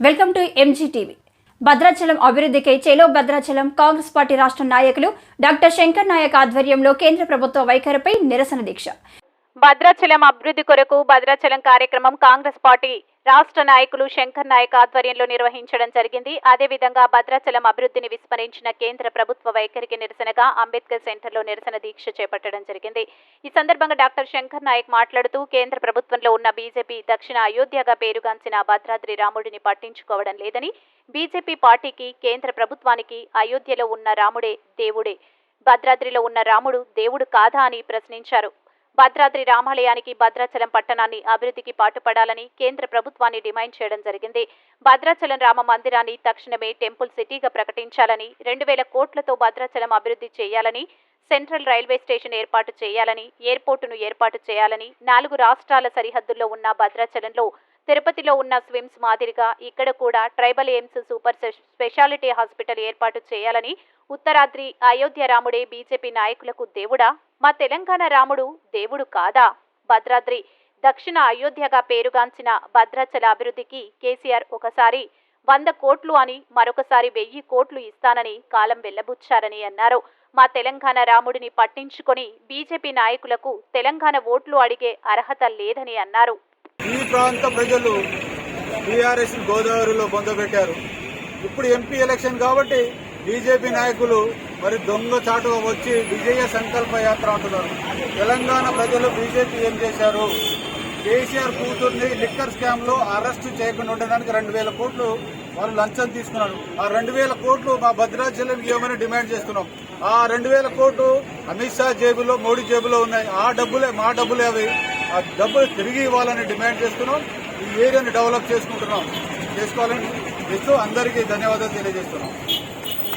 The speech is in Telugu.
Welcome to MG TV Bhadrachalam అభివృద్ధికై చేలో భద్రాచలం కాంగ్రెస్ పార్టీ రాష్ట్ర నాయకులు డాక్టర్ శంకర్ నాయక్ ఆధ్వర్యంలో కేంద్ర ప్రభుత్వ వైఖరిపై నిరసన దీక్ష. భద్రాచలం అభివృద్ధి కొరకు భద్రాచలం కార్యక్రమం కాంగ్రెస్ పార్టీ రాష్ట్ర నాయకులు శంకర్ నాయక్ ఆధ్వర్యంలో నిర్వహించడం జరిగింది. అదేవిధంగా భద్రాచలం అభివృద్ధిని విస్మరించిన కేంద్ర ప్రభుత్వ వైఖరికి నిరసనగా అంబేద్కర్ సెంటర్లో నిరసన దీక్ష చేపట్టడం జరిగింది. ఈ సందర్భంగా డాక్టర్ శంకర్ నాయక్ మాట్లాడుతూ కేంద్ర ప్రభుత్వంలో ఉన్న బీజేపీ దక్షిణ అయోధ్యగా పేరుగాంచిన భద్రాద్రి రాముడిని పట్టించుకోవడం లేదని బీజేపీ పార్టీకి కేంద్ర ప్రభుత్వానికి అయోధ్యలో ఉన్న రాముడే దేవుడే భద్రాద్రిలో ఉన్న రాముడు దేవుడు కాదా అని ప్రశ్నించారు. భద్రాద్రి రామాలయానికి భద్రాచలం పట్టణాన్ని అభివృద్ధికి పాటుపడాలని కేంద్ర ప్రభుత్వాన్ని డిమాండ్ చేయడం జరిగింది. భద్రాచలం రామ మందిరాన్ని తక్షణమే టెంపుల్ సిటీగా ప్రకటించాలని రెండు వేల కోట్లతో భద్రాచలం అభివృద్ధి చేయాలని సెంట్రల్ రైల్వే స్టేషన్ ఏర్పాటు చేయాలని ఎయిర్పోర్టును ఏర్పాటు చేయాలని నాలుగు రాష్ట్రాల సరిహద్దుల్లో ఉన్న భద్రాచలంలో తిరుపతిలో ఉన్న స్విమ్స్ మాదిరిగా ఇక్కడ కూడా tribal AIIMS super spe- speciality hospital ఏర్పాటు చేయాలని ఉత్తరాద్రి అయోధ్య రాముడే బీజేపీ నాయకులకు దేవుడా మా తెలంగాణ రాముడు దేవుడు కాదా? భద్రాద్రి. దక్షిణ అయోధ్యగా పేరుగాంచిన భద్రాచల అభివృద్ధికి కేసీఆర్ ఒకసారి వంద కోట్లు అని మరొకసారి వెయ్యి కోట్లు ఇస్తానని కాలం వెల్లబుచ్చారని అన్నారు. మా తెలంగాణ రాముడిని పట్టించుకొని బీజేపీ నాయకులకు తెలంగాణ ఓట్లు అడిగే అర్హత లేదని అన్నారు. ఈ ప్రాంత ప్రజలు టీఆర్ఎస్ గోదావరిలో పొందబెట్టారు ఇప్పుడు ఎంపీ ఎలక్షన్ కాబట్టి బీజేపీ నాయకులు మరి దొంగ చాటుగా వచ్చి విజయ సంకల్ప యాత్ర అంటున్నారు తెలంగాణ ప్రజలు బీజేపీ ఏం చేశారు? కేసీఆర్ కూతుర్ని లిక్కర్ స్కామ్లో అరెస్టు చేయకుండా ఉండడానికి రెండు వేల కోట్లు వాళ్ళు లంచం తీసుకున్నారు. ఆ రెండు వేల కోట్లు మా భద్రాచలం ఇవ్వమని డిమాండ్ చేస్తున్నాం. ఆ రెండు వేల కోట్లు అమిత్ షా జేబులో మోడీ జేబులో ఉన్నాయి. ఆ డబ్బులే మా డబ్బులే అవి. ఆ డబ్బులు తిరిగి ఇవ్వాలని డిమాండ్ చేస్తున్నాం. ఈ ఏరియాని డెవలప్ చేసుకుంటున్నాం. చేసుకోవాలని చేస్తూ అందరికీ ధన్యవాదాలు తెలియజేస్తున్నాం.